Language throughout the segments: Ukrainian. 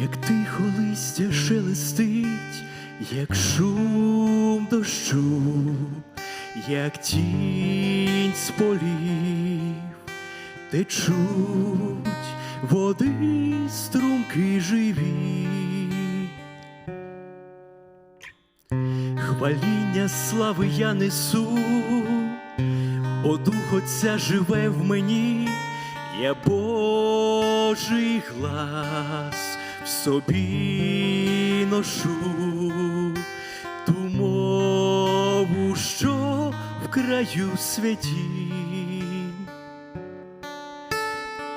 як тихо листя шелестить, як шум дощу, як тінь з полів, течуть води струмки живі. Хваління слави я несу, бо дух Отця живе в мені, я Божий глас собі ношу, ту мову, що в краю святі,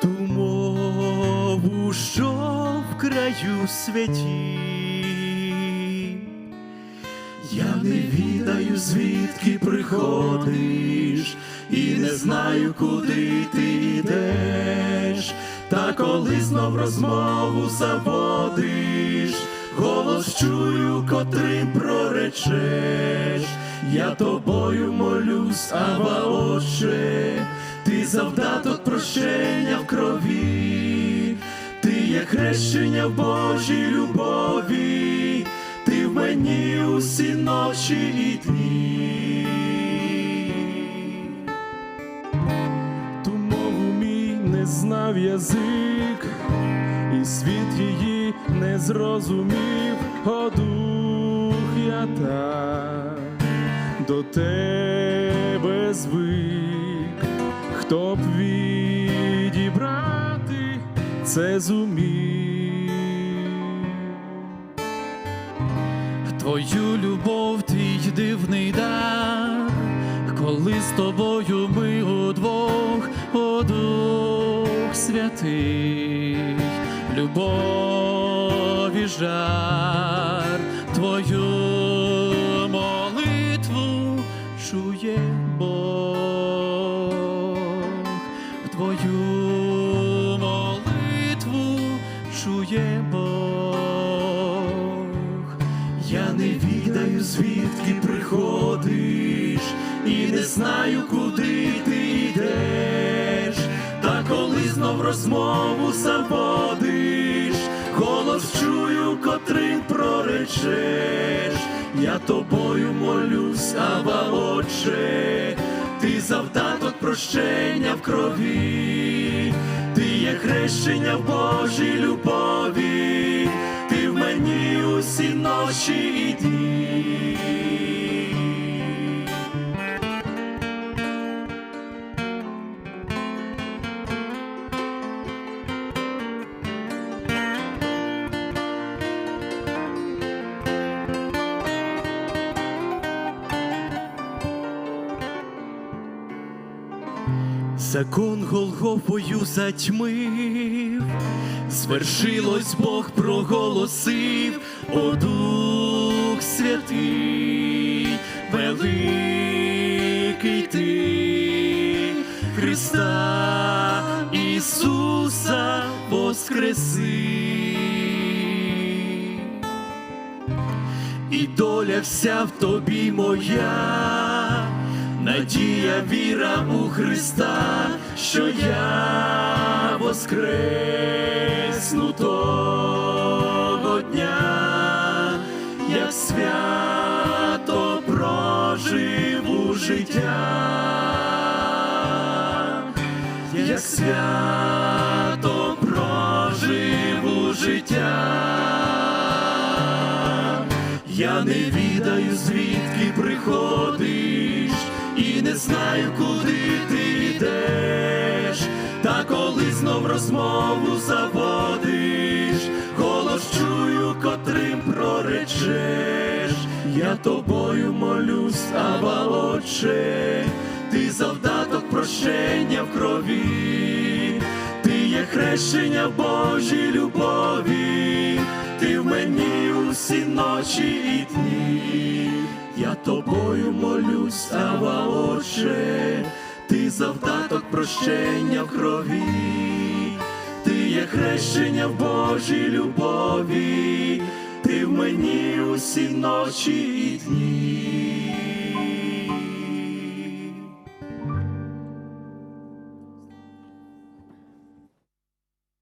ту мову, що в краю святі. Я не відаю, звідки приходиш, і не знаю, куди ти йдеш. Та коли знов розмову заводиш, голос чую, котрим проречеш. Я тобою молюсь, Ава Отче, ти завдаток прощення в крові, ти є хрещення в Божій любові, ти в мені усі ночі і дні. Не знав язик, і світ її не зрозумів, О, дух я так до тебе звик, хто б відібрати це зумів. Твою любов, твій дивний дар, коли з тобою ми удвох, о Дух Святий, любові жар, твою молитву чує Бог, твою молитву чує Бог. Я не відаю, звідки приходиш, і не знаю, куди ти знов розмову заводиш, голос чую, котрим проречеш. Я тобою молюсь, Ава Отче, ти завдаток прощення в крові, ти є хрещення в Божій любові, ти в мені усі ночі і дні. Закон Голгофою затьмив, звершилось Бог проголосив, о Дух Святий, великий ти, Христа Ісуса воскреси. і доля вся в тобі моя, надія, віра у Христа, що я воскресну того дня, як свято проживу життя, як свято проживу життя. Я не відаю, звідки не знаю, куди ти йдеш. Та коли знов розмову заводиш, голос чую, котрим проречеш. Я тобою молюсь, Ава Отче, ти завдаток прощення в крові, ти є хрещення Божій любові, ти в мені усі ночі і дні, я тобою молюсь, Ава Отче, ти завдаток прощення в крові, ти є хрещення в Божій любові, ти в мені усі ночі і дні.